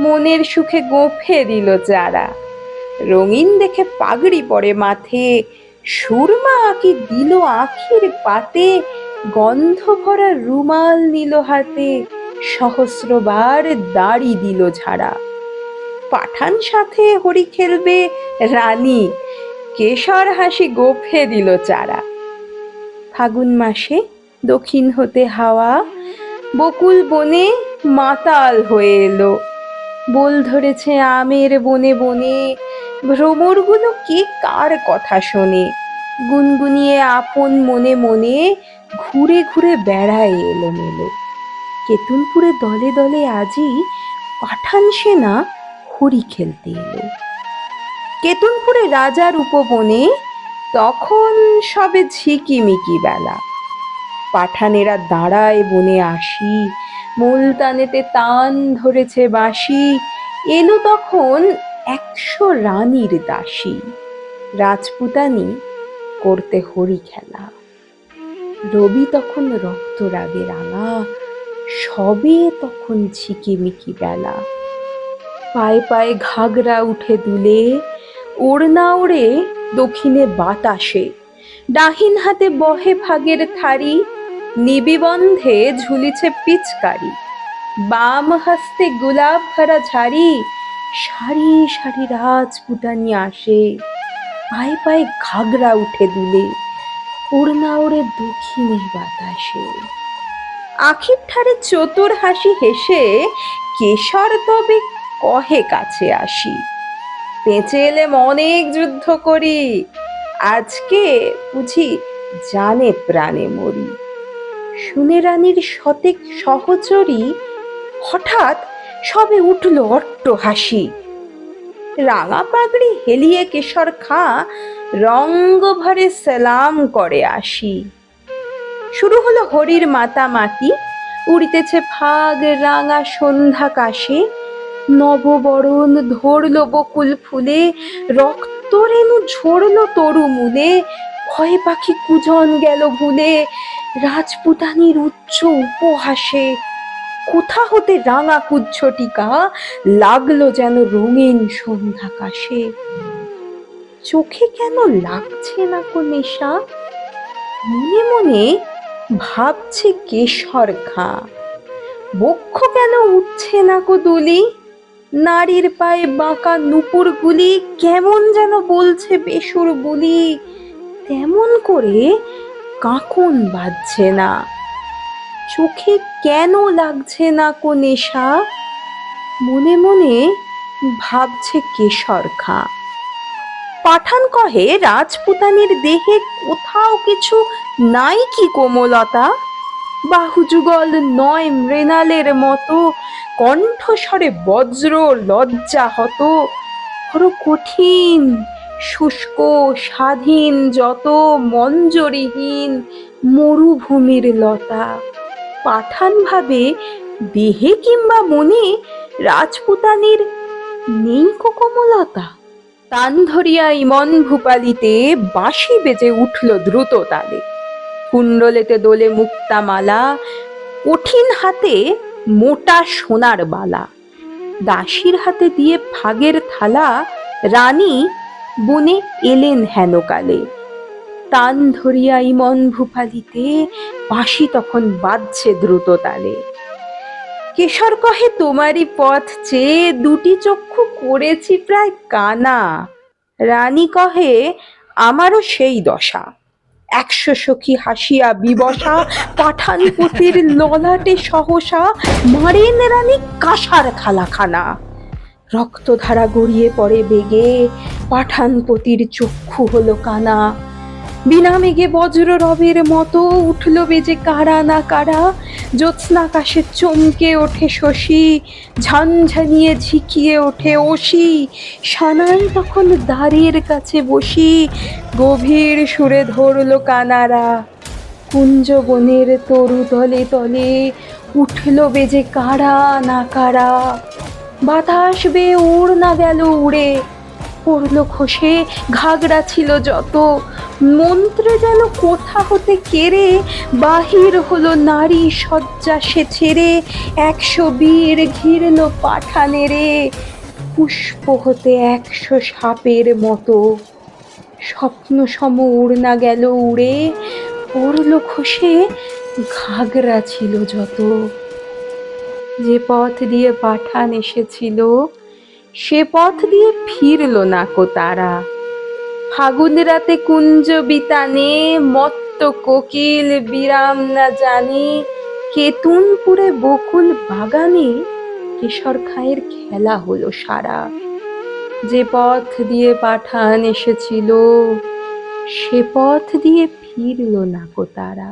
মনের সুখে গোফে দিল যারা। রঙিন দেখে পাগড়ি পরে মাথে সুরমা আঁকি দিল আখির পাতে, গন্ধ ভরা রুমাল নিল হাতে, সহস্রবার দাড়ি দিল ঝাড়া। পাঠান সাথে হরি খেলবে রানী, কেশর হাসি গোফে দিল চারা। ফাগুন মাসে দক্ষিণ হতে হাওয়া, বকুল বনে মাতাল হয়ে এলো। বোল ধরেছে আমের বনে বনে। ভ্রমরগুলো কে কার কথা শোনে? গুনগুনিয়ে আপন মনে মনে ঘুরে ঘুরে বেড়ায় এলো মেলো কেতুনপুরে দলে দলে আজই পাঠান সেনা হরি খেলতে এলো। কেতুনপুরে রাজার উপবনে তখন সবে ঝিকিমিকি বেলা। পাঠানেরা দাঁড়ায় বনে আসি মুলতানেতে তান ধরেছে বাঁশি। এলো তখন একশো রানীর দাসী। রাজপুতানি করতে হরি খেলা। রবি তখন রক্ত রাগে রাঙা। সবে তখন ঝিকিমিকি বেলা। পায়ে পায়ে ঘাগরা উঠে দুলে। ওড়না ওড়ে দক্ষিণে বাতাসে। ডাহিন হাতে বহে ভাগের থারি। নিবিবন্ধে ঝুলিছে পিচকারি। বাম হস্তে গোলাপ ভরা ঝাড়ি, সারি সারি রাজপুতানি আসে। পায়ে পায়ে ঘাগরা উঠে দিলে, ওড়না ওড়ে দক্ষিণে বাতাসে। আখির ঠারে চতুর হাসি হেসে, কেশর তবে কহে কাছে আসি। পেঁচে এলে অনেক যুদ্ধ করি, আজকে বুঝি জানে প্রাণে মরি। শুনে রানীর শতেক সহচরী হঠাৎ সবে উঠল অট্ট হাসি। রাঙা পাগড়ি হেলিয়ে কেশর খা রঙ্গ ভরে সালাম করে আসি। শুরু হলো হরির মাতামাতি, উড়িতেছে ফাগ রাঙা সন্ধ্যা কাশে। নববরণ ধরল বকুল ফুলে রক্ত রেণু ঝরল তরু মূলে ভয় পাখি কুজন গেল ভুলে রাজপুতানির উচ্চ উপহাসে কোথা হতে রাঙা কুচ্ছটিকা? লাগল যেন রঙিন সন্ধ্যাকাশে। চোখে কেন লাগছে না কো নেশা? মনে মনে ভাবছে কেশর খা বক্ষ কেন উঠছে না কো দুলি? নারীর পায়ে বাঁকা নুপুর গুলি কেমন যেন বলছে বেসুর বুলি? তেমন করে কাঁকন বাজছে না। চোখে কেন লাগছে না কো নেশা? মনে মনে ভাবছে কেশর খা। পাঠান কহে রাজপুতানির দেহে কোথাও কিছু নাই কি কোমলতা? বাহুযুগল নয় মৃণালের মতো কণ্ঠস্বরে বজ্র লজ্জা হত কঠিন শুষ্ক, স্বাধীন, যত মঞ্জরিহীন মরুভূমির লতা। পাঠান ভাবে দেহে কিংবা মনে রাজপুতানির নেই কো কোমলতা। তান ধরিয়া ইমন ভূপালিতে বাঁশি বেজে উঠল দ্রুত তালে। কুণ্ডলেতে দোলে মুক্তা মালা কঠিন হাতে মোটা সোনার বালা। দাসীর হাতে দিয়ে ভাগের থালা, রানী বনে এলেন হেনকালে। তান ধরিয়া ইমন ভূপালিতে বাঁশি তখন বাজছে দ্রুত তালে। কেশর কহে, তোমারই পথ চেয়ে দুটি চক্ষু করেছি প্রায় কানা। রানী কহে, আমারও সেই দশা। একশো সখী হাসিয়া বিবসা পাঠানপতির ললাটে সহসা, মারেন রানী কাঁসার খালাখানা। রক্তধারা গড়িয়ে পড়ে বেগে পাঠানপতির চক্ষু হলো কানা। বিনা মেঘে বজ্র রবের মতো উঠল বেজে কারা না কারা। জ্যোৎস্নাকাশে চমকে ওঠে শশী, ঝানঝানিয়ে ঝিকিয়ে ওঠে ওসি সানাই তখন দ্বারের কাছে বসি, গভীর সুরে ধরল কানারা। কুঞ্জ বনের তরু তলে তলে উঠল বেজে কারা না কারা। বাতাস বেয়ে উড় না গেল উড়ে পড়ল খসে, ঘাগড়া ছিল যত। মন্ত্রে যেন কোথা হতে কেড়ে, বাহির হলো নারী শয্যা সে ছেড়ে, একশো বীর ঘিরল পাঠানে রে পুষ্প হতে একশো সাপের মতো। স্বপ্ন সম উড়না গেল উড়ে, পড়ল খসে ঘাগরা ছিল যত। যে পথ দিয়ে পাঠান এসেছিল সে পথ দিয়ে ফিরল না কো তারা। ফাগুন রাতে কুঞ্জ বিতানে, মত্ত কোকিল বিরাম না জানে, কেতুনপুরে বকুল বাগানে কেশর খায়ের খেলা হলো সারা। যে পথ দিয়ে পাঠান এসেছিল, সে পথ দিয়ে ফিরল না কো তারা।